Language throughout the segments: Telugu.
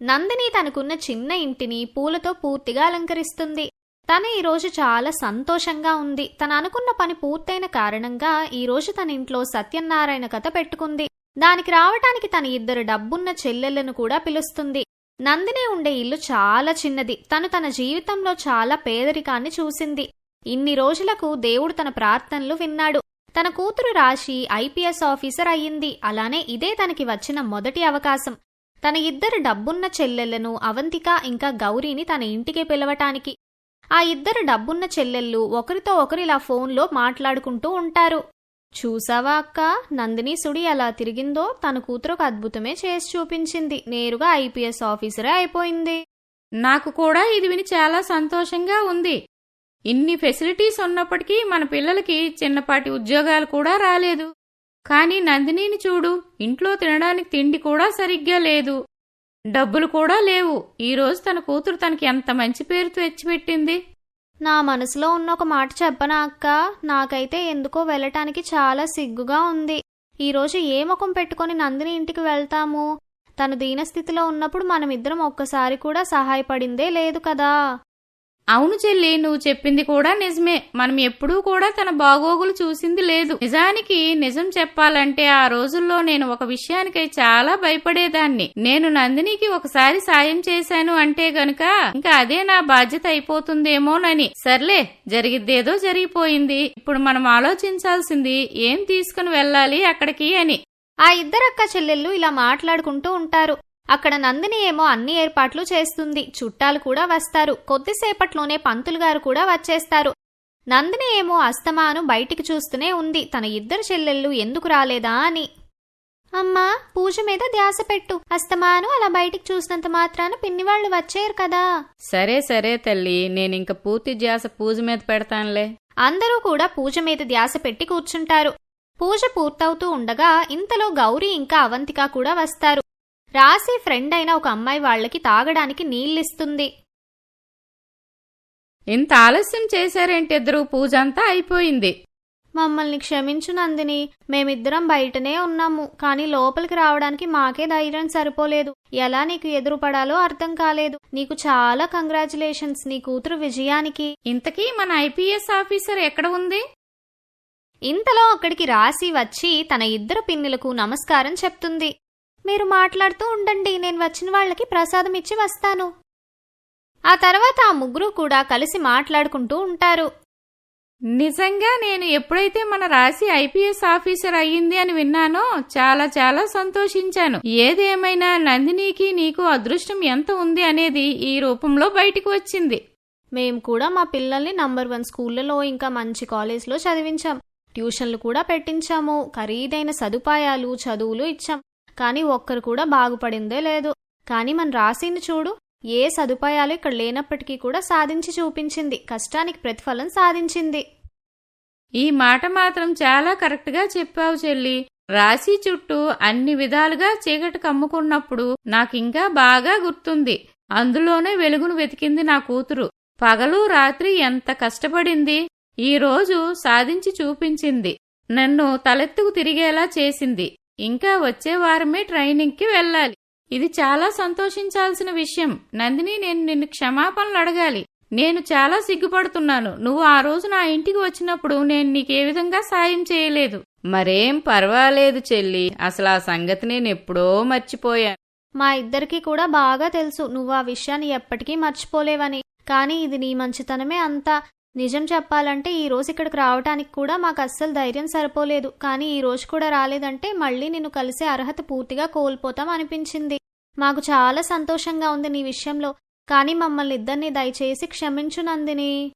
నందిని తనకున్న చిన్న ఇంటిని పూలతో పూర్తిగా అలంకరిస్తుంది. తను ఈరోజు చాలా సంతోషంగా ఉంది. తను అనుకున్న పని పూర్తయిన కారణంగా ఈరోజు తన ఇంట్లో సత్యనారాయణ కథ పెట్టుకుంది. దానికి రావటానికి తన ఇద్దరు డబ్బున్న చెల్లెళ్ళను కూడా పిలుస్తుంది. నందిని ఉండే ఇల్లు చాలా చిన్నది. తను తన జీవితంలో చాలా పేదరికాన్ని చూసింది. ఇన్ని రోజులకు దేవుడు తన ప్రార్థనలు విన్నాడు. తన కూతురు రాశి ఐపీఎస్ ఆఫీసర్ అయ్యింది. అలానే ఇదే తనకి వచ్చిన మొదటి అవకాశం. తన ఇద్దరు డబ్బున్న చెల్లెళ్ళను అవంతిక ఇంకా గౌరీని తన ఇంటికి పిలవటానికి. ఆ ఇద్దరు డబ్బున్న చెల్లెళ్ళు ఒకరితో ఒకరిలా ఫోన్లో మాట్లాడుకుంటూ ఉంటారు. చూసావా అక్క? నందిని సుడి ఎలా తిరిగిందో తన కూతురు ఒక అద్భుతమే చేసి చూపించింది. నేరుగా ఐపీఎస్ ఆఫీసరే అయిపోయింది. నాకు కూడా ఇది విని చాలా సంతోషంగా ఉంది. ఇన్ని ఫెసిలిటీస్ ఉన్నప్పటికీ మన పిల్లలకి చిన్నపాటి ఉద్యోగాలు కూడా రాలేదు. కానీ నందినిని చూడు ఇంట్లో తినడానికి తిండి కూడా సరిగ్గా లేదు. డబ్బులు కూడా లేవు. ఈరోజు తన కూతురు తనకి ఎంత మంచి పేరు తెచ్చిపెట్టింది? నా మనసులో ఉన్న ఒక మాట చెప్పనా అక్క? నాకైతే ఎందుకో వెళ్ళటానికి చాలా సిగ్గుగా ఉంది. ఈరోజు ఏ ముఖం పెట్టుకొని నందిని ఇంటికి వెళ్తాము? తను దీనస్థితిలో ఉన్నప్పుడు మనమిద్దరం ఒక్కసారి కూడా సహాయపడిందే లేదు కదా. అవును చెల్లి నువ్వు చెప్పింది కూడా నిజమే. మనం ఎప్పుడూ కూడా తన బాగోగులు చూసింది లేదు. నిజానికి నిజం చెప్పాలంటే ఆ రోజుల్లో నేను ఒక విషయానికై చాలా భయపడేదాన్ని. నేను నందినికి ఒకసారి సాయం చేశాను అంటే గనుక ఇంకా అదే నా బాధ్యత అయిపోతుందేమోనని. సర్లే జరిగిద్దేదో జరిగిపోయింది. ఇప్పుడు మనం ఆలోచించాల్సింది ఏం తీసుకుని వెళ్ళాలి అక్కడికి అని. ఆ ఇద్దరక్క చెల్లెళ్ళు ఇలా మాట్లాడుకుంటూ ఉంటారు. అక్కడ నందిని ఏమో అన్ని ఏర్పాట్లు చేస్తుంది. చుట్టాలు కూడా వస్తారు. కొద్దిసేపట్లోనే పంతులు గారు కూడా వచ్చేస్తారు. నందిని ఏమో అస్తమాను బయటికి చూస్తూనే ఉంది. తన ఇద్దరు చెల్లెళ్ళు ఎందుకు రాలేదా అని. అమ్మా పూజ మీద ధ్యాస పెట్టు. అస్తమాను అలా బయటికి చూసినంత మాత్రాన పిన్నివాళ్ళు వచ్చేరు కదా. సరే సరే తల్లి నేనింక పూర్తి ధ్యాస పూజ మీద పెడతానులే. అందరూ కూడా పూజ మీద ధ్యాస పెట్టి కూర్చుంటారు. పూజ పూర్తవుతూ ఉండగా ఇంతలో గౌరీ ఇంకా అవంతిక కూడా వస్తారు. రాసి ఫ్రెండ్ అయిన ఒక అమ్మాయి వాళ్ళకి తాగడానికి నీళ్ళిస్తుంది. ఇంత ఆలస్యం చేశారేంటిద్దరు పూజ అంతా అయిపోయింది. మమ్మల్ని క్షమించు నందిని. మేమిద్దరం బయటనే ఉన్నాము. కానీ లోపలికి రావడానికి మాకే ధైర్యం సరిపోలేదు. ఎలా నీకు ఎదురుపడాలో అర్థం కాలేదు. నీకు చాలా కంగ్రాచులేషన్స్ నీ కూతురు విజయానికి. ఇంతకీ మన ఐపీఎస్ ఆఫీసర్ ఎక్కడ ఉంది? ఇంతలో అక్కడికి రాసి వచ్చి తన ఇద్దరు పిన్నులకు నమస్కారం చెప్తుంది. మీరు మాట్లాడుతూ ఉండండి నేను వచ్చిన వాళ్ళకి ప్రసాదం ఇచ్చి వస్తాను. ఆ తర్వాత ఆ ముగ్గురు కూడా కలిసి మాట్లాడుకుంటూ ఉంటారు. నిజంగా నేను ఎప్పుడైతే మన రాశి ఐపీఎస్ ఆఫీసర్ అయ్యింది అని విన్నానో చాలా చాలా సంతోషించాను. ఏదేమైనా నందినికి నీకు అదృష్టం ఎంత ఉంది అనేది ఈ రూపంలో బయటికి వచ్చింది. మేం కూడా మా పిల్లల్ని నంబర్ వన్ స్కూళ్ళలో ఇంకా మంచి కాలేజ్లో చదివించాం. ట్యూషన్లు కూడా పెట్టించాము. ఖరీదైన సదుపాయాలు చదువులు ఇచ్చాం. కానీ ఒక్కరు కూడా బాగుపడిందే లేదు. కానీ మన రాశిని చూడు ఏ సదుపాయాలు ఇక్కడ లేనప్పటికీ కూడా సాధించి చూపించింది. కష్టానికి ప్రతిఫలం సాధించింది. ఈ మాట మాత్రం చాలా కరెక్ట్గా చెప్పావు చెల్లి. రాశి చుట్టూ అన్ని విధాలుగా చీకటి కమ్ముకున్నప్పుడు నాకింకా బాగా గుర్తుంది. అందులోనే వెలుగును వెతికింది నా కూతురు. పగలు రాత్రి ఎంత కష్టపడింది. ఈ రోజు సాధించి చూపించింది. నన్ను తలెత్తుకు తిరిగేలా చేసింది. ఇంకా వచ్చే వారమే ట్రైనింగ్కి వెళ్ళాలి. ఇది చాలా సంతోషించాల్సిన విషయం. నందిని నేను నిన్ను క్షమాపణలు అడగాలి. నేను చాలా సిగ్గుపడుతున్నాను. నువ్వు ఆ రోజు నా ఇంటికి వచ్చినప్పుడు నేను నీకే విధంగా సాయం చేయలేదు. మరేం పర్వాలేదు చెల్లి. అసలు ఆ సంగతి నేను ఎప్పుడో మర్చిపోయాను మా ఇద్దరికీ కూడా బాగా తెలుసు. నువ్వు ఆ విషయాన్ని ఎప్పటికీ మర్చిపోలేవని. కానీ ఇది నీ మంచితనమే అంతా. నిజం చెప్పాలంటే ఈ రోజు ఇక్కడికి రావటానికి కూడా మాకు అస్సలు ధైర్యం సరిపోలేదు. కానీ ఈ రోజు కూడా రాలేదంటే మళ్ళీ నిన్ను కలిసే అర్హత పూర్తిగా కోల్పోతాం అనిపించింది. మాకు చాలా సంతోషంగా ఉంది నీ విషయంలో. కానీ మమ్మల్ని ఇద్దరిని దయచేసి క్షమించు నందిని.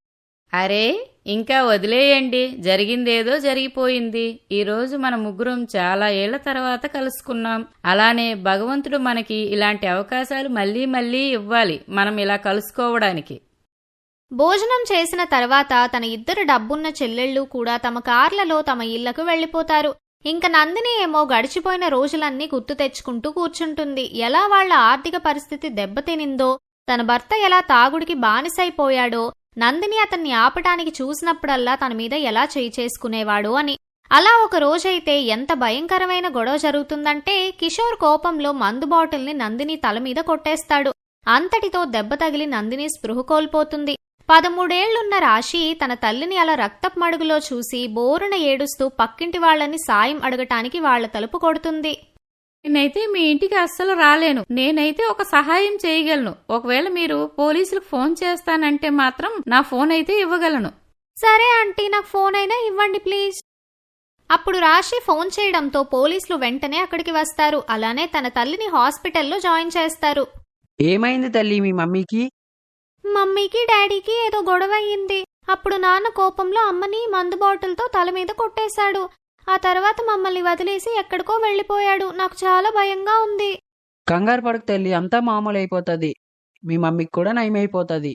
అరే ఇంకా వదిలేయండి. జరిగిందేదో జరిగిపోయింది. ఈరోజు మన ముగ్గురం చాలా ఏళ్ళ తర్వాత కలుసుకున్నాం. అలానే భగవంతుడు మనకి ఇలాంటి అవకాశాలు మళ్ళీ మళ్ళీ ఇవ్వాలి. మనం ఇలా కలుసుకోవడానికి. భోజనం చేసిన తర్వాత తన ఇద్దరు డబ్బున్న చెల్లెళ్ళు కూడా తమ కార్లలో తమ ఇళ్ళకు వెళ్ళిపోతారు ఇంక నందిని ఏమో గడిచిపోయిన రోజులన్నీ గుర్తు తెచ్చుకుంటూ కూర్చుంటుంది. ఎలా వాళ్ళ ఆర్థిక పరిస్థితి దెబ్బతినిందో తన భర్త ఎలా తాగుడికి బానిసైపోయాడో నందిని అతన్ని ఆపటానికి చూసినప్పుడల్లా తన మీద ఎలా చేయి చేసుకునేవాడో అని. అలా ఒక రోజైతే ఎంత భయంకరమైన గొడవ జరుగుతుందంటే కిషోర్ కోపంలో మందు బాటిల్ని నందిని తల మీద కొట్టేస్తాడు. అంతటితో దెబ్బ తగిలి నందిని స్పృహ కోల్పోతుంది. పదమూడేళ్ళున్న రాశి తన తల్లిని అలా రక్తపు మడుగులో చూసి బోరున ఏడుస్తూ పక్కింటి వాళ్ళని సాయం అడగటానికి వాళ్ళ తలుపు కొడుతుంది. నేనైతే మీ ఇంటికి అస్సలు రాలేను. నేనైతే ఒక సహాయం చేయగలను. ఒకవేళ మీరు పోలీసులకు ఫోన్ చేస్తానంటే మాత్రం నా ఫోన్ అయితే ఇవ్వగలను. సరే ఆంటీ నాకు ఫోన్ అయినా ఇవ్వండి ప్లీజ్. అప్పుడు రాశి ఫోన్ చేయడంతో పోలీసులు వెంటనే అక్కడికి వస్తారు. అలానే తన తల్లిని హాస్పిటల్లో జాయిన్ చేస్తారు. ఏమైంది తల్లి మీ మమ్మీకి? మమ్మీకి డాడీకి ఏదో గొడవ అయ్యింది అప్పుడు నాన్న కోపంలో అమ్మని మందు బాటిల్తో తల మీద కొట్టేశాడు. ఆ తర్వాత మమ్మల్ని వదిలేసి ఎక్కడికో వెళ్ళిపోయాడు. నాకు చాలా భయంగా ఉంది. కంగారు పడకు తల్లి అంతా మామూలు అయిపోతుంది మీ మమ్మీకి కూడా నయమైపోతుంది.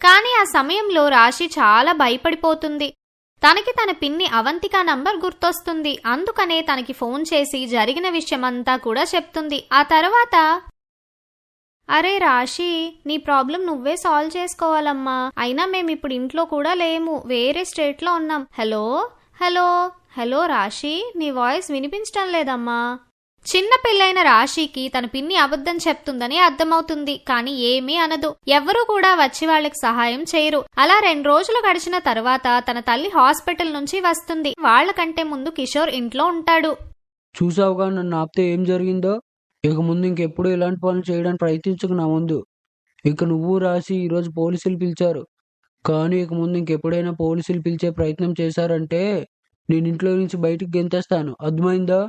కానీ ఆ సమయంలో రాశి చాలా భయపడిపోతుంది. తనకి తన పిన్ని అవంతిక నంబర్ గుర్తొస్తుంది. అందుకనే తనకి ఫోన్ చేసి జరిగిన విషయమంతా కూడా చెప్తుంది. ఆ తర్వాత అరే రాశి నీ ప్రాబ్లం నువ్వే సాల్వ్ చేసుకోవాలమ్మా. అయినా మేము ఇప్పుడు ఇంట్లో కూడా లేము. వేరే స్టేట్లో ఉన్నాం. హలో? హలో? హలో రాశి నీ వాయిస్ వినిపించడం లేదమ్మా. చిన్న పిల్లైన రాశికి తన పిన్ని అబద్ధం చెప్తుందని అర్థమవుతుంది. కానీ ఏమీ అనదు. ఎవ్వరూ కూడా వచ్చి వాళ్ళకి సహాయం చేయరు. అలా రెండు రోజులు గడిచిన తర్వాత తన తల్లి హాస్పిటల్ నుంచి వస్తుంది. వాళ్ళకంటే ముందు కిషోర్ ఇంట్లో ఉంటాడు. చూసావుగా నన్ను ఆపితే ఏం జరిగిందో? ఇక ముందు ఇంకెప్పుడు ఇలాంటి పనులు చేయడానికి ప్రయత్నించకు నా ముందు. ఇక నువ్వు రాసి ఈరోజు పోలీసులు పిలిచారు. కానీ ఇక ముందు ఇంకెప్పుడైనా పోలీసులు పిలిచే ప్రయత్నం చేశారంటే నేను ఇంట్లో నుంచి బయటికి గెంతేస్తాను. అర్థమైందా?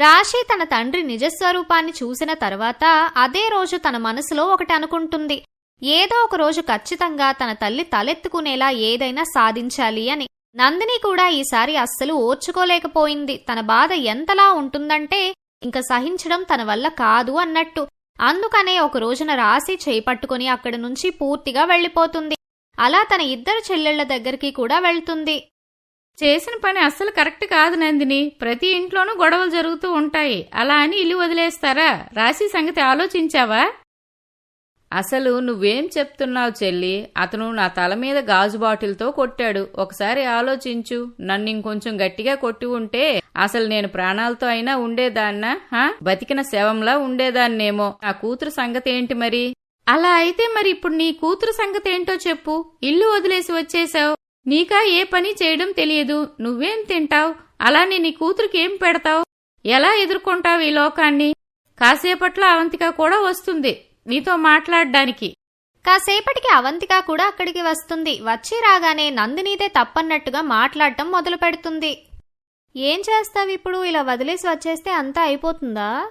రాశి తన తండ్రి నిజస్వరూపాన్ని చూసిన తర్వాత అదే రోజు తన మనసులో ఒకటి అనుకుంటుంది. ఏదో ఒక రోజు ఖచ్చితంగా తన తల్లి తలెత్తుకునేలా ఏదైనా సాధించాలి అని. నందిని కూడా ఈసారి అస్సలు ఓర్చుకోలేకపోయింది. తన బాధ ఎంతలా ఉంటుందంటే ఇంకా సహించడం తన వల్ల కాదు అన్నట్టు. అందుకనే ఒక రోజున రాశి చేపట్టుకుని అక్కడి నుంచి పూర్తిగా వెళ్ళిపోతుంది. అలా తన ఇద్దరు చెల్లెళ్ళ దగ్గరికి కూడా వెళ్తుంది. చేసిన పని అస్సలు కరెక్ట్ కాదు నందిని. ప్రతి ఇంట్లోనూ గొడవలు జరుగుతూ ఉంటాయి. అలా అని ఇల్లు వదిలేస్తారా? రాశి సంగతి ఆలోచించావా? అసలు నువ్వేం చెప్తున్నావు చెల్లి? అతను నా తల మీద గాజు బాటిల్తో కొట్టాడు. ఒకసారి ఆలోచించు. నన్ను ఇంకొంచెం గట్టిగా కొట్టి ఉంటే అసలు నేను ప్రాణాలతో అయినా ఉండేదాన్నా హా? బతికిన శవంలా ఉండేదాన్నేమో. నా కూతురు సంగతి ఏంటి మరి? అలా అయితే మరి ఇప్పుడు నీ కూతురు సంగతి ఏంటో చెప్పు. ఇల్లు వదిలేసి వచ్చేశావు. నీకా ఏ పని చేయడం తెలియదు. నువ్వేం తింటావు? అలానే నీ కూతురికి ఏం పెడతావు? ఎలా ఎదుర్కొంటావు ఈ లోకాన్ని? కాసేపట్లో అవంతిక కూడా వస్తుంది. నీతో మాట్లాడడానికి. కాసేపటికి అవంతిక కూడా అక్కడికి వస్తుంది. వచ్చి రాగానే నందినీదే తప్పన్నట్టుగా మాట్లాడటం మొదలు పెడుతుంది. ఏం చేస్తావు ఇప్పుడు? ఇలా వదిలేసి వచ్చేస్తే అంతా అయిపోతుందా?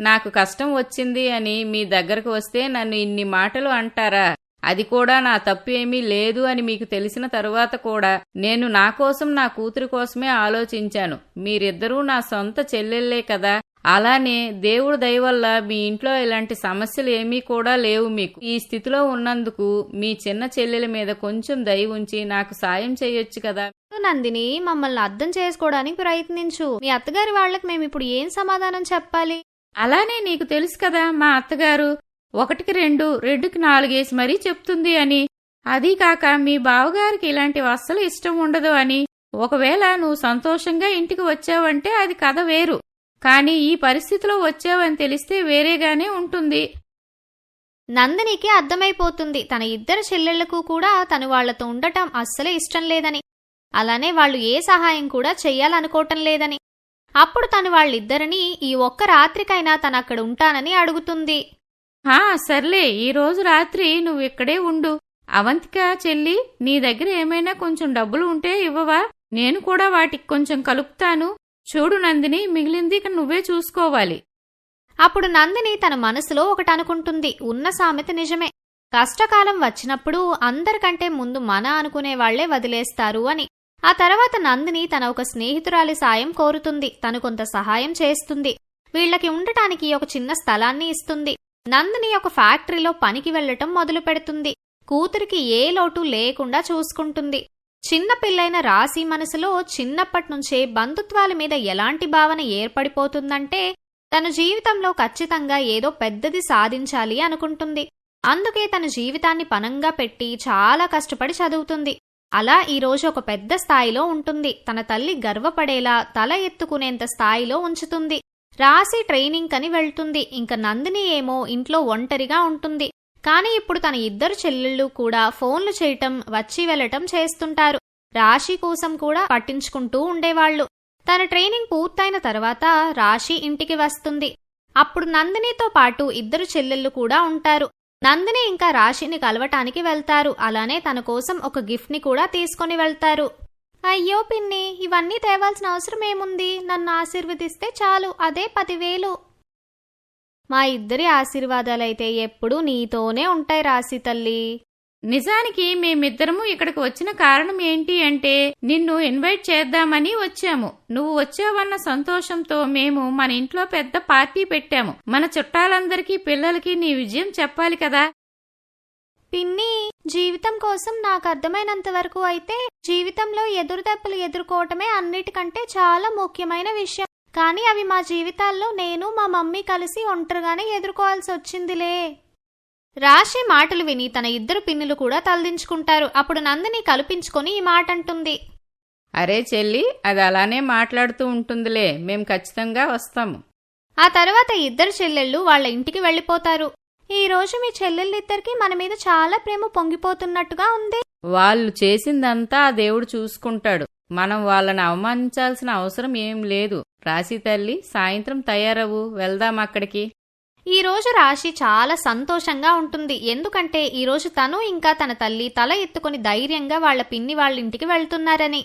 నాకు కష్టం వచ్చింది అని మీ దగ్గరకు వస్తే నన్ను ఇన్ని మాటలు అంటారా? అది కూడా నా తప్పు ఏమీ లేదు అని మీకు తెలిసిన తరువాత కూడా నేను నా కోసం నా కూతురి కోసమే ఆలోచించాను. మీరిద్దరూ నా సొంత చెల్లెళ్ళే కదా. అలానే దేవుడు దయ వల్ల మీ ఇంట్లో ఇలాంటి సమస్యలు ఏమీ కూడా లేవు మీకు. ఈ స్థితిలో ఉన్నందుకు మీ చిన్న చెల్లెల మీద కొంచెం దయ ఉంచి నాకు సాయం చేయొచ్చు కదా. నందిని మమ్మల్ని అర్థం చేసుకోవడానికి ప్రయత్నించు. మీ అత్తగారి వాళ్ళకి మేము ఇప్పుడు ఏం సమాధానం చెప్పాలి? అలానే నీకు తెలుసు కదా మా అత్తగారు ఒకటికి రెండు రెండుకి నాలుగేసి మరీ చెప్తుంది అని. అదీ కాక మీ బావగారికి ఇలాంటివి అస్సలు ఇష్టం ఉండదు అని. ఒకవేళ నువ్వు సంతోషంగా ఇంటికి వచ్చావంటే అది కథ వేరు. కానీ ఈ పరిస్థితిలో వచ్చావని తెలిస్తే వేరేగానే ఉంటుంది. నందినికి అర్థమైపోతుంది. తన ఇద్దరు చెల్లెళ్ళకు కూడా తను వాళ్ళతో ఉండటం అస్సలే ఇష్టం లేదని. అలానే వాళ్ళు ఏ సహాయం కూడా చెయ్యాలనుకోవటం లేదని. అప్పుడు తను వాళ్ళిద్దరినీ ఈ ఒక్క రాత్రికైనా తను అక్కడ ఉంటానని అడుగుతుంది. హా సర్లే ఈ రోజు రాత్రి నువ్వు ఇక్కడే ఉండు. అవంతిక చెల్లి నీ దగ్గర ఏమైనా కొంచెం డబ్బులు ఉంటే ఇవ్వవా? నేను కూడా వాటికి కొంచెం కలుపుతాను. చూడు నందిని మిగిలింది ఇక నువ్వే చూసుకోవాలి. అప్పుడు నందిని తన మనసులో ఒకటి అనుకుంటుంది. ఉన్న సామెత నిజమే. కష్టకాలం వచ్చినప్పుడు అందరికంటే ముందు మన అనుకునే వాళ్ళే వదిలేస్తారు అని. ఆ తర్వాత నందిని తన ఒక స్నేహితురాలి సాయం కోరుతుంది. తను కొంత సహాయం చేస్తుంది. వీళ్ళకి ఉండటానికి ఒక చిన్న స్థలాన్ని ఇస్తుంది. నందిని ఒక ఫ్యాక్టరీలో పనికి వెళ్ళటం మొదలు పెడుతుంది కూతురికి ఏ లోటు లేకుండా చూసుకుంటుంది. చిన్న పిల్లైన రాశి మనసులో చిన్నప్పటినుంచే బంధుత్వాల మీద ఎలాంటి భావన ఏర్పడిపోతుందంటే తన జీవితంలో ఖచ్చితంగా ఏదో పెద్దది సాధించాలి అనుకుంటుంది. అందుకే తన జీవితాన్ని పనంగా పెట్టి చాలా కష్టపడి చదువుతుంది. అలా ఈ రోజు ఒక పెద్ద స్థాయిలో ఉంటుంది. తన తల్లి గర్వపడేలా తల ఎత్తుకునేంత స్థాయిలో ఉంచుతుంది. రాశి ట్రైనింగ్ కని వెళ్తుంది. ఇంక నందిని ఏమో ఇంట్లో ఒంటరిగా ఉంటుంది. కానీ ఇప్పుడు తన ఇద్దరు చెల్లెళ్ళు కూడా ఫోన్లు చేయటం వచ్చి వెళ్ళటం చేస్తుంటారు. రాశి కోసం కూడా పట్టించుకుంటూ ఉండేవాళ్ళు తన ట్రైనింగ్ పూర్తయిన తర్వాత రాశి ఇంటికి వస్తుంది. అప్పుడు నందినితో పాటు ఇద్దరు చెల్లెళ్ళు కూడా ఉంటారు. నందిని ఇంకా రాశిని కలవటానికి వెళ్తారు. అలానే తన కోసం ఒక గిఫ్ట్ని కూడా తీసుకుని వెళ్తారు. అయ్యో పిన్ని ఇవన్నీ తేవాల్సిన అవసరం ఏముంది? నన్ను ఆశీర్వదిస్తే చాలు. అదే పదివేలు. మా ఇద్దరి ఆశీర్వాదాలైతే ఎప్పుడూ నీతోనే ఉంటాయి రాశి తల్లి. నిజానికి మేమిద్దరము ఇక్కడికి వచ్చిన కారణం ఏంటి అంటే నిన్ను ఇన్వైట్ చేద్దామని వచ్చాము. నువ్వు వచ్చావన్న సంతోషంతో మేము మన ఇంట్లో పెద్ద పార్టీ పెట్టాము. మన చుట్టాలందరికీ పిల్లలకి నీ విజయం చెప్పాలి కదా. పిన్ని జీవితం కోసం నాకు అర్థమైనంత వరకు అయితే జీవితంలో ఎదురుదెబ్బలు ఎదుర్కోవటమే అన్నిటికంటే చాలా ముఖ్యమైన విషయం. కానీ అవి మా జీవితాల్లో నేను మా మమ్మీ కలిసి ఒంటరిగానే ఎదుర్కోవాల్సి వచ్చిందిలే. రాశి మాటలు విని తన ఇద్దరు పిన్నులు కూడా తలదించుకుంటారు. అప్పుడు నందిని కల్పించుకొని ఈ మాట అంటుంది అరే చెల్లి అది అలానే మాట్లాడుతూ ఉంటుందిలే. మేం ఖచ్చితంగా వస్తాము. ఆ తర్వాత ఇద్దరు చెల్లెళ్ళు వాళ్ళ ఇంటికి వెళ్ళిపోతారు. ఈ రోజు మీ చెల్లెళ్ళిద్దరికి మన మీద చాలా ప్రేమ పొంగిపోతున్నట్టుగా ఉంది. వాళ్ళు చేసిందంతా ఆ దేవుడు చూసుకుంటాడు. మనం వాళ్ళని అవమానించాల్సిన అవసరం ఏం లేదు. రాశి తల్లి సాయంత్రం తయారవు. వెళ్దాం అక్కడికి. ఈ రోజు రాశి చాలా సంతోషంగా ఉంటుంది. ఎందుకంటే ఈ రోజు తను ఇంకా తన తల్లి తల ఎత్తుకుని ధైర్యంగా వాళ్ళ పిన్ని వాళ్ళ ఇంటికి వెళ్తున్నారని.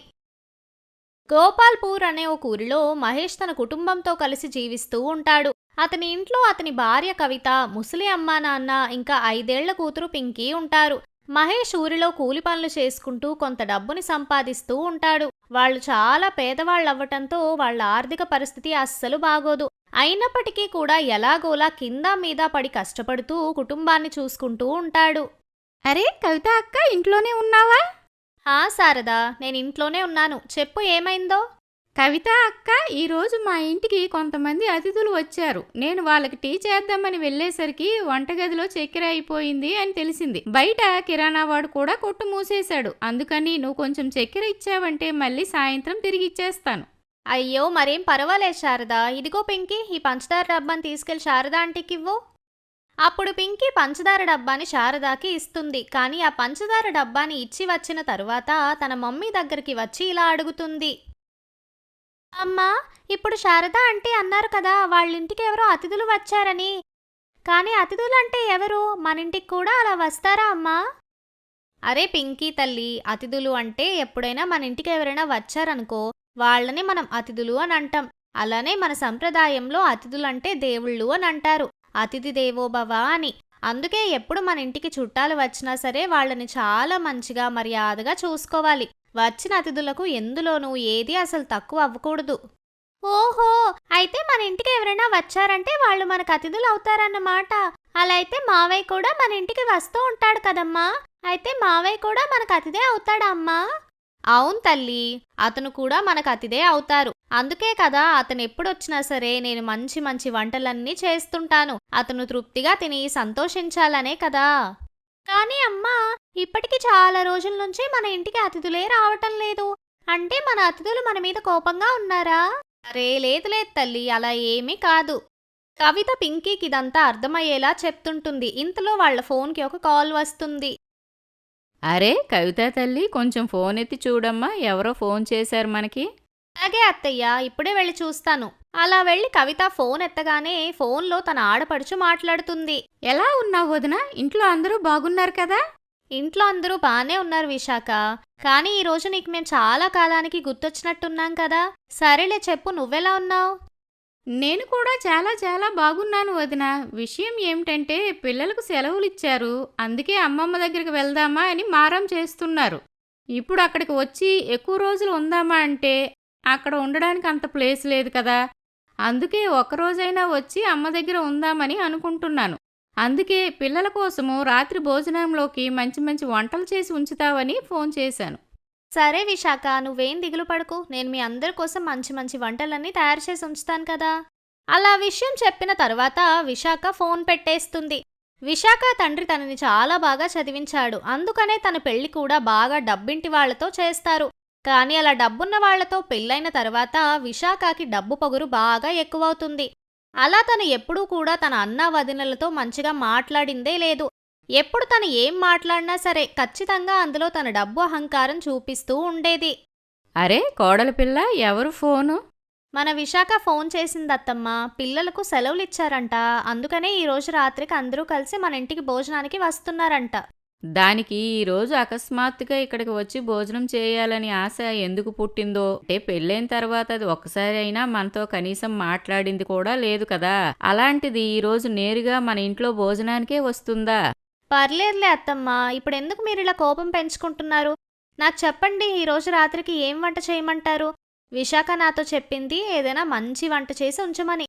గోపాల్పూర్ అనే ఒక ఊరిలో మహేష్ తన కుటుంబంతో కలిసి జీవిస్తూ ఉంటాడు. అతని ఇంట్లో అతని భార్య కవిత ముసలి అమ్మా నాన్న ఇంకా ఐదేళ్ళ కూతురు పింకీ ఉంటారు. మహేష్ ఊరిలో కూలి పనులు చేసుకుంటూ కొంత డబ్బుని సంపాదిస్తూ ఉంటాడు. వాళ్ళు చాలా పేదవాళ్ళవ్వటంతో వాళ్ళ ఆర్థిక పరిస్థితి అస్సలు బాగోదు. అయినప్పటికీ కూడా ఎలాగోలా కింద మీద పడి కష్టపడుతూ కుటుంబాన్ని చూసుకుంటూ ఉంటాడు. అరే కవిత అక్క ఇంట్లోనే ఉన్నావా? హా శారదా నేను ఇంట్లోనే ఉన్నాను. చెప్పు ఏమైందో? కవిత అక్క ఈరోజు మా ఇంటికి కొంతమంది అతిథులు వచ్చారు. నేను వాళ్ళకి టీ చేద్దామని వెళ్ళేసరికి వంటగదిలో చక్కెర అయిపోయింది అని తెలిసింది. బయట కిరాణా వాడు కూడా కొట్టు మూసేశాడు. అందుకని నువ్వు కొంచెం చక్కెర ఇచ్చావంటే మళ్ళీ సాయంత్రం తిరిగి ఇచ్చేస్తాను. అయ్యో మరేం పర్వాలేదు శారదా. ఇదిగో పింకీ ఈ పంచదార డబ్బాని తీసుకెళ్ళి శారదా ఆంటీకి ఇవ్వు. అప్పుడు పింకీ పంచదార డబ్బాని శారదాకి ఇస్తుంది. కానీ ఆ పంచదార డబ్బాని ఇచ్చి వచ్చిన తరువాత తన మమ్మీ దగ్గరికి వచ్చి ఇలా అడుగుతుంది. అమ్మా ఇప్పుడు శారదా అంటే అన్నారు కదా వాళ్ళింటికి ఎవరో అతిథులు వచ్చారని. కానీ అతిథులు అంటే ఎవరు? మన ఇంటికి కూడా అలా వస్తారా అమ్మా? అరే పింకీ తల్లి అతిథులు అంటే ఎప్పుడైనా మన ఇంటికి ఎవరైనా వచ్చారనుకో వాళ్ళని మనం అతిథులు అని అంటాం. అలానే మన సంప్రదాయంలో అతిథులంటే దేవుళ్ళు అని అంటారు. అతిథి దేవోభవ అని. అందుకే ఎప్పుడు మన ఇంటికి చుట్టాలు వచ్చినా సరే వాళ్ళని చాలా మంచిగా మర్యాదగా చూసుకోవాలి. వచ్చిన అతిథులకు ఎందులోనూ ఏది అసలు తక్కువ అవ్వకూడదు. ఓహో! అయితే మన ఇంటికి ఎవరైనా వచ్చారంటే వాళ్ళు మనకు అతిథులు అవుతారన్నమాట. అలా అయితే మావయ్య కూడా మన ఇంటికి వస్తూ ఉంటాడు కదమ్మా. అయితే మావయ్య కూడా మనకు అతిథే అవుతాడా అమ్మా? అవును తల్లి అతను కూడా మనకు అతిథే అవుతారు. అందుకే కదా అతను ఎప్పుడొచ్చినా సరే నేను మంచి మంచి వంటలన్నీ చేస్తుంటాను. అతను తృప్తిగా తిని సంతోషించాలనే కదా. కానీ అమ్మా ఇప్పటికి చాలా రోజుల నుంచి మన ఇంటికి అతిథులే రావటం లేదు. అంటే మన అతిథులు మన మీద కోపంగా ఉన్నారా? అరే లేదు లేదు తల్లి అలా ఏమీ కాదు. కవిత పింకీకి ఇదంతా అర్థమయ్యేలా చెప్తుంటుంది. ఇంతలో వాళ్ళ ఫోన్కి ఒక కాల్ వస్తుంది. అరే కవిత తల్లి కొంచెం ఫోన్ ఎత్తి చూడమ్మా. ఎవరో ఫోన్ చేశారు మనకి. అలాగే అత్తయ్య ఇప్పుడే వెళ్ళి చూస్తాను. అలా వెళ్ళి కవిత ఫోన్ ఎత్తగానే ఫోన్లో తన ఆడపడుచు మాట్లాడుతుంది. ఎలా ఉన్నావు వదిన? ఇంట్లో అందరూ బాగున్నారు కదా? ఇంట్లో అందరూ బానే ఉన్నారు విశాఖ. కానీ ఈ రోజు నీకు మేము చాలా కాలానికి గుర్తొచ్చినట్టున్నాం కదా. సరేలే చెప్పు నువ్వెలా ఉన్నావు? నేను కూడా చాలా చాలా బాగున్నాను వదిన. విషయం ఏమిటంటే పిల్లలకు సెలవులు ఇచ్చారు అందుకే అమ్మమ్మ దగ్గరికి వెళ్దామా అని మారం చేస్తున్నారు. ఇప్పుడు అక్కడికి వచ్చి ఎక్కువ రోజులు ఉందామా అంటే అక్కడ ఉండడానికి అంత ప్లేస్ లేదు కదా. అందుకే ఒక్కరోజైనా వచ్చి అమ్మ దగ్గర ఉందామని అనుకుంటున్నాను. అందుకే పిల్లల కోసము రాత్రి భోజనంలోకి మంచి మంచి వంటలు చేసి ఉంచుతావని ఫోన్ చేశాను. సరే విశాఖ నువ్వేం దిగులు పడకు. నేను మీ అందరి కోసం మంచి మంచి వంటలన్నీ తయారు చేసి ఉంచుతాను కదా. అలా విషయం చెప్పిన తర్వాత విశాఖ ఫోన్ పెట్టేస్తుంది. విశాఖ తండ్రి తనని చాలా బాగా చదివించాడు. అందుకనే తన పెళ్ళి కూడా బాగా డబ్బింటి వాళ్ళతో చేస్తారు. కానీ అలా డబ్బున్న వాళ్ళతో పెళ్ళైన తర్వాత విశాఖకి డబ్బు పొగరు బాగా ఎక్కువవుతుంది. అలా తను ఎప్పుడూ కూడా తన అన్న వదినలతో మంచిగా మాట్లాడిందే లేదు. ఎప్పుడు తను ఏం మాట్లాడినా సరే ఖచ్చితంగా అందులో తన డబ్బు అహంకారం చూపిస్తూ ఉండేది. అరే కోడలి పిల్ల ఎవరు ఫోను? మన విశాఖ ఫోన్ చేసింది అత్తమ్మ పిల్లలకు సెలవులు ఇచ్చారంట అందుకనే ఈ రోజు రాత్రికి అందరూ కలిసి మన ఇంటికి భోజనానికి వస్తున్నారంట. దానికి ఈరోజు అకస్మాత్తుగా ఇక్కడికి వచ్చి భోజనం చేయాలని ఆశ ఎందుకు పుట్టిందో? అంటే పెళ్ళైన తర్వాత అది ఒక్కసారి అయినా మనతో కనీసం మాట్లాడింది కూడా లేదు కదా. అలాంటిది ఈరోజు నేరుగా మన ఇంట్లో భోజనానికే వస్తుందా? పర్లేదులే అత్తమ్మ ఇప్పుడు ఎందుకు మీరు ఇలా కోపం పెంచుకుంటున్నారు? నాకు చెప్పండి ఈరోజు రాత్రికి ఏం వంట చేయమంటారు? విశాఖ నాతో చెప్పింది ఏదైనా మంచి వంట చేసి ఉంచమని.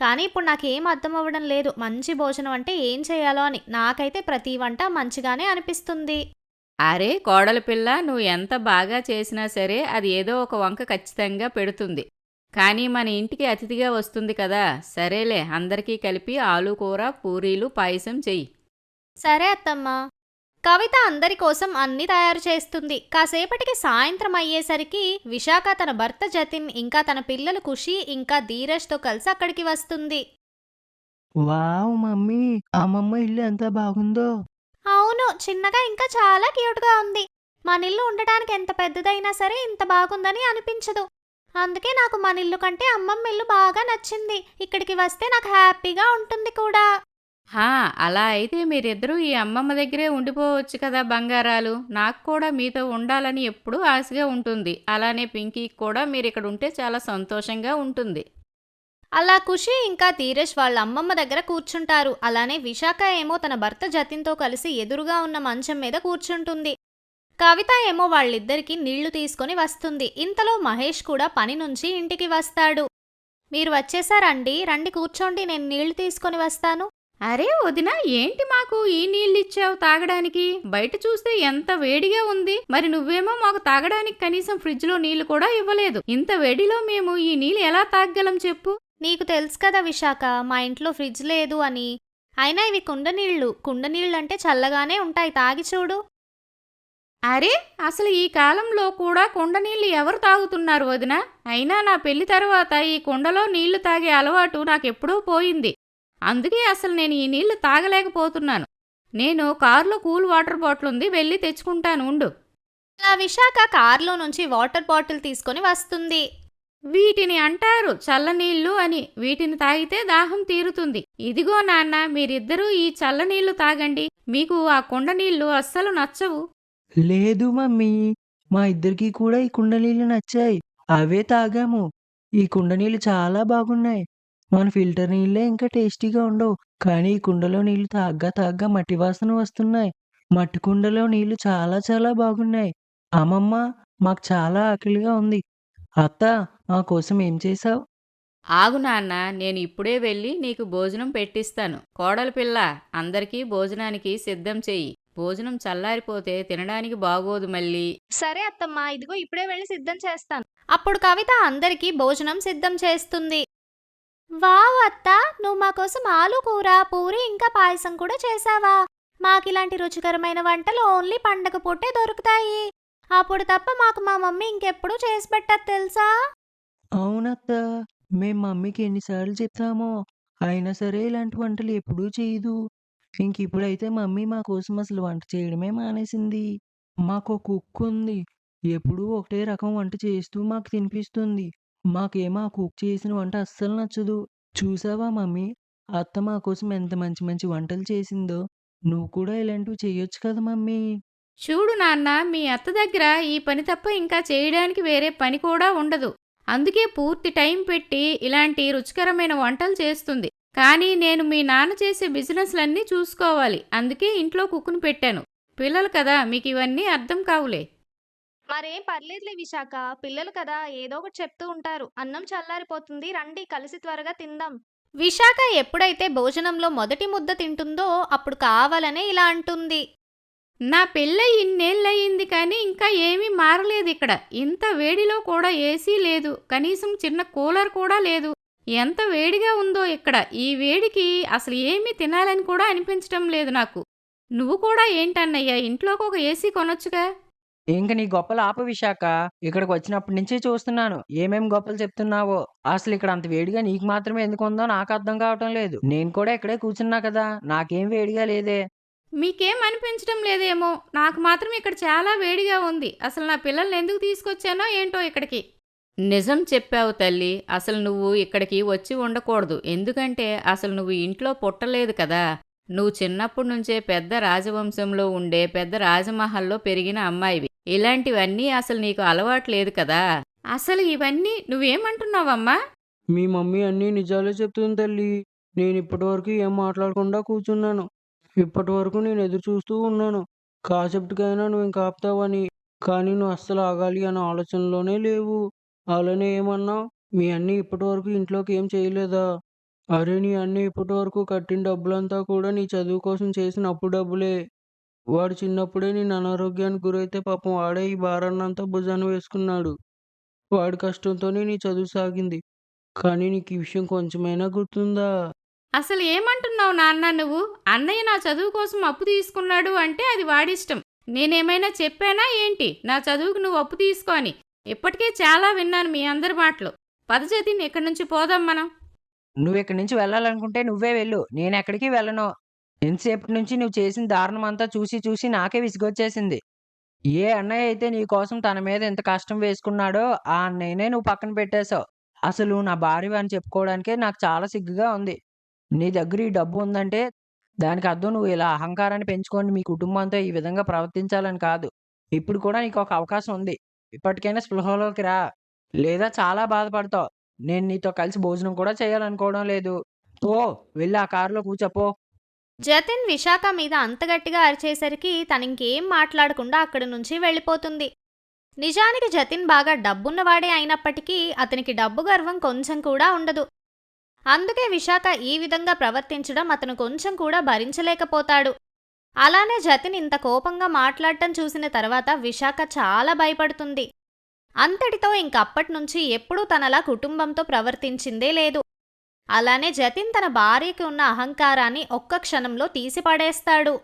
కానీ ఇప్పుడు నాకేం అర్థం అవ్వడం లేదు. మంచి భోజనం అంటే ఏం చేయాలో అని. నాకైతే ప్రతి వంట మంచిగానే అనిపిస్తుంది. అరే కోడలి పిల్ల నువ్వు ఎంత బాగా చేసినా సరే అది ఏదో ఒక వంక ఖచ్చితంగా పెడుతుంది. కానీ మన ఇంటికి అతిథిగా వస్తుంది కదా. సరేలే అందరికీ కలిపి ఆలు కూర పూరీలు పాయసం చెయ్యి. సరే అత్తమ్మ. కవిత అందరి కోసం అన్ని తయారు చేస్తుంది. కాసేపటికి సాయంత్రం అయ్యేసరికి విశాఖ తన భర్త జతిన్ ఇంకా తన పిల్లలు ఖుషి ఇంకా ధీరజ్తో కలిసి అక్కడికి వస్తుంది. వావ్ మమ్మీ అమ్మమ్మ ఇల్లు ఎంత బాగుందో. అవును చిన్నగా ఇంకా చాలా క్యూట్గా ఉంది. మన ఇల్లు ఉండటానికి ఎంత పెద్దదైనా సరే ఇంత బాగుందని అనిపించదు. అందుకే నాకు మన ఇల్లు కంటే అమ్మమ్మ ఇల్లు బాగా నచ్చింది. ఇక్కడికి వస్తే నాకు హ్యాపీగా ఉంటుంది కూడా. హా అలా అయితే మీరిద్దరూ ఈ అమ్మమ్మ దగ్గరే ఉండిపోవచ్చు కదా బంగారాలు. నాకు కూడా మీతో ఉండాలని ఎప్పుడూ ఆశగా ఉంటుంది. అలానే పింకీకి కూడా మీరు ఇక్కడ ఉంటే చాలా సంతోషంగా ఉంటుంది. అలా ఖుషి ఇంకా ధీరజ్ వాళ్ళ అమ్మమ్మ దగ్గర కూర్చుంటారు. అలానే విశాఖ ఏమో తన భర్త జతిన్తో కలిసి ఎదురుగా ఉన్న మంచం మీద కూర్చుంటుంది. కవిత ఏమో వాళ్ళిద్దరికీ నీళ్ళు తీసుకొని వస్తుంది. ఇంతలో మహేష్ కూడా పని నుంచి ఇంటికి వస్తాడు. మీరు వచ్చేసారండి. రండి కూర్చోండి. నేను నీళ్ళు తీసుకొని వస్తాను. అరే వదిన ఏంటి మాకు ఈ నీళ్ళు ఇచ్చావు తాగడానికి? బయట చూస్తే ఎంత వేడిగా ఉంది. మరి నువ్వేమో మాకు తాగడానికి కనీసం ఫ్రిడ్జ్లో నీళ్ళు కూడా ఇవ్వలేదు. ఇంత వేడిలో మేము ఈ నీళ్ళు ఎలా తాగగలం చెప్పు? నీకు తెలుసు కదా విశాఖ మా ఇంట్లో ఫ్రిడ్జ్ లేదు అని. అయినా ఇవి కుండ నీళ్ళు కుండ నీళ్ళంటే చల్లగానే ఉంటాయి. తాగి చూడు. అరే అసలు ఈ కాలంలో కూడా కుండ నీళ్ళు ఎవరు తాగుతున్నారు వదిన? అయినా నా పెళ్ళి తర్వాత ఈ కుండలో నీళ్ళు తాగే అలవాటు నాకెప్పుడూ పోయింది. అందుకే అసలు నేను ఈ నీళ్ళు తాగలేకపోతున్నాను. నేను కారులో కూల్ వాటర్ బాటిల్ ఉంది వెళ్ళి తెచ్చుకుంటాను ఉండు. అలా విశాఖ కారులో నుంచి వాటర్ బాటిల్ తీసుకొని వస్తుంది. వీటిని అంటారు చల్లనీళ్ళు అని. వీటిని తాగితే దాహం తీరుతుంది. ఇదిగో నాన్న మీరిద్దరూ ఈ చల్లనీళ్ళు తాగండి. మీకు ఆ కుండ నీళ్ళు అస్సలు నచ్చవు. లేదు మమ్మీ మా ఇద్దరికి కూడా ఈ కుండ నీళ్ళు నచ్చాయి. అవే తాగాము. ఈ కుండ నీళ్ళు చాలా బాగున్నాయి. మన ఫిల్టర్ నీళ్ళే ఇంకా టేస్టీగా ఉండవు. కానీ ఈ కుండలో నీళ్ళు తాగ్గా తాగ్గా మట్టి వాసన వస్తున్నాయి. మట్టి కుండలో నీళ్ళు చాలా చాలా బాగున్నాయి. అమ్మమ్మ మాకు చాలా ఆకలిగా ఉంది. అత్త మా కోసం ఏం చేసావు ఆగు నాన్న నేను ఇప్పుడే వెళ్ళి నీకు భోజనం పెట్టిస్తాను. కోడలి పిల్ల అందరికీ భోజనానికి సిద్ధం చెయ్యి. భోజనం చల్లారిపోతే తినడానికి బాగోదు మళ్ళీ. సరే అత్తమ్మా ఇదిగో ఇప్పుడే వెళ్ళి సిద్ధం చేస్తాను. అప్పుడు కవిత అందరికీ భోజనం సిద్ధం చేస్తుంది. వావ్ అత్త నువ్వు మా కోసం ఆలు కూర పూరి ఇంకా పాయసం కూడా చేసావా మాకిలాంటి రుచికరమైన వంటలు ఓన్లీ పండగ పూటే దొరుకుతాయి. అప్పుడు తప్ప మాకు మా మమ్మీ ఇంకెప్పుడు చేసి పెట్టదు తెలుసా? అవునత్త మేం మమ్మీకి ఎన్నిసార్లు చెప్తామో అయినా సరే ఇలాంటి వంటలు ఎప్పుడూ చేయదు. ఇంక ఇప్పుడైతే మమ్మీ మా కోసం అసలు వంట చేయడమే మానేసింది. మాకు ఒక కుక్ ఉంది ఎప్పుడూ ఒకటే రకం వంట చేస్తూ మాకు తినిపిస్తుంది. మాకేమో ఆ కుక్ చేసిన వంట అస్సలు నచ్చదు. చూసావా మమ్మీ? అత్త మా కోసం ఎంత మంచి మంచి వంటలు చేసిందో. నువ్వు కూడా ఇలాంటివి చేయొచ్చు కదా మమ్మీ. చూడు నాన్న మీ అత్త దగ్గర ఈ పని తప్ప ఇంకా చేయడానికి వేరే పని కూడా ఉండదు. అందుకే పూర్తి టైం పెట్టి ఇలాంటి రుచికరమైన వంటలు చేస్తుంది. కానీ నేను మీ నాన్న చేసే బిజినెస్లన్నీ చూసుకోవాలి. అందుకే ఇంట్లో కుక్కును పెట్టాను. పిల్లలు కదా మీకు ఇవన్నీ అర్థం కావులే. మరేం పర్లేదులే విశాఖ పిల్లలు కదా! ఏదో ఒకటి చెప్తూ ఉంటారు. అన్నం చల్లారిపోతుంది. రండి కలిసి త్వరగా తిందాం. విశాఖ ఎప్పుడైతే భోజనంలో మొదటి ముద్ద తింటుందో అప్పుడు కావాలనే ఇలా అంటుంది. నా పెళ్ళై ఇన్నేళ్ళయింది కానీ ఇంకా ఏమీ మారలేదు ఇక్కడ. ఇంత వేడిలో కూడా ఏసీ లేదు. కనీసం చిన్న కూలర్ కూడా లేదు. ఎంత వేడిగా ఉందో ఇక్కడ. ఈ వేడికి అసలు ఏమీ తినాలని కూడా అనిపించటం లేదు నాకు. నువ్వు కూడా ఏంటన్నయ్యా? ఇంట్లోకి ఒక ఏసీ కొనొచ్చుగా? ఇంక నీ గొప్పలు ఆపు విశాఖ ఇక్కడికి వచ్చినప్పటి నుంచి చూస్తున్నాను. ఏమేం గొప్పలు చెప్తున్నావో? అసలు ఇక్కడ అంత వేడిగా నీకు మాత్రమే ఎందుకు ఉందో నాకు అర్థం కావటం లేదు. నేను కూడా ఇక్కడే కూర్చున్నా కదా! నాకేం వేడిగా లేదే? మీకేం అనిపించడం లేదేమో? నాకు మాత్రం ఇక్కడ చాలా వేడిగా ఉంది. అసలు నా పిల్లల్ని ఎందుకు తీసుకొచ్చానో ఏంటో ఇక్కడికి? నిజం చెప్పావు తల్లి. అసలు నువ్వు ఇక్కడికి వచ్చి ఉండకూడదు. ఎందుకంటే అసలు నువ్వు ఇంట్లో పుట్టలేదు కదా! నువ్వు చిన్నప్పటి నుంచే పెద్ద రాజవంశంలో ఉండే పెద్ద రాజమహల్లో పెరిగిన అమ్మాయివి. ఇలాంటివన్నీ అసలు నీకు అలవాటు లేదు కదా? అసలు ఇవన్నీ నువ్వేమంటున్నావమ్మా? మీ మమ్మీ అన్నీ నిజాలే చెప్తుంది తల్లి. నేను ఇప్పటివరకు ఏం మాట్లాడకుండా కూర్చున్నాను. ఇప్పటి వరకు నేను ఎదురు చూస్తూ ఉన్నాను. కాసేపటికైనా నువ్వు ఇంకా ఆపుతావని. కానీ నువ్వు అస్సలు ఆగాలి అనే ఆలోచనలోనే లేవు. అలానే ఏమన్నావు? మీ అన్నీ ఇప్పటివరకు ఇంట్లోకి ఏం చేయలేదా? అరే నీ అన్నీ ఇప్పటివరకు కట్టిన డబ్బులంతా కూడా నీ చదువు కోసం చేసిన అప్పు డబ్బులే. వాడు చిన్నప్పుడే నేను అనారోగ్యానికి గురైతే పాపం వాడే ఈ భారాన్నంతా భుజాన వేసుకున్నాడు. వాడి కష్టంతోనే నీ చదువు సాగింది. కానీ నీకు ఈ విషయం కొంచెమైనా గుర్తుందా? అసలు ఏమంటున్నావు నాన్న నువ్వు? అన్నయ్య నా చదువు కోసం అప్పు తీసుకున్నాడు అంటే అది వాడిష్టం. నేనేమైనా చెప్పానా ఏంటి? నా చదువుకు నువ్వు అప్పు తీసుకో అని. ఇప్పటికే చాలా విన్నాను మీ అందరి మాటలు. పదజతిని ఇక్కడి నుంచి పోదాం మనం. నువ్వు ఇక్కడి నుంచి వెళ్ళాలనుకుంటే నువ్వే వెళ్ళు. నేను ఎక్కడికి వెళ్ళను. ఇంతసేపటి నుంచి నువ్వు చేసిన దారుణం అంతా చూసి చూసి నాకే విసిగొచ్చేసింది. ఏ అన్నయ్య అయితే నీ కోసం తన మీద ఎంత కష్టం వేసుకున్నాడో ఆ అన్నయ్యనే నువ్వు పక్కన పెట్టేశావు. అసలు నా భార్య అని చెప్పుకోవడానికే నాకు చాలా సిగ్గుగా ఉంది. నీ దగ్గర ఈ డబ్బు ఉందంటే దానికి అర్థం నువ్వు ఇలా అహంకారాన్ని పెంచుకొని మీ కుటుంబంతో ఈ విధంగా ప్రవర్తించాలని కాదు. ఇప్పుడు కూడా నీకు ఒక అవకాశం ఉంది. ఇప్పటికైనా స్పృహలోకి రా. లేదా చాలా బాధపడతావు. నేను నీతో కలిసి భోజనం కూడా చేయాలనుకోవడం లేదు. పో వెళ్ళి ఆ కారులో కూర్చోపో జతిన్ విశాఖ మీద అంత గట్టిగా అరిచేసరికి తనింకేం మాట్లాడకుండా అక్కడి నుంచి వెళ్ళిపోతుంది. నిజానికి జతిన్ బాగా డబ్బున్నవాడే అయినప్పటికీ అతనికి డబ్బు గర్వం కొంచెం కూడా ఉండదు. అందుకే విశాఖ ఈ విధంగా ప్రవర్తించడం అతను కొంచెం కూడా భరించలేకపోతాడు. అలానే జతిన్ ఇంత కోపంగా మాట్లాడటం చూసిన తర్వాత విశాఖ చాలా భయపడుతుంది. అంతటితో ఇంకప్పటి నుంచి ఎప్పుడూ తనలా కుటుంబంతో ప్రవర్తించిందే లేదు. అలానే జతిన్ తన భార్యకి ఉన్న అహంకారాన్ని ఒక్క క్షణంలో తీసిపడేస్తాడు.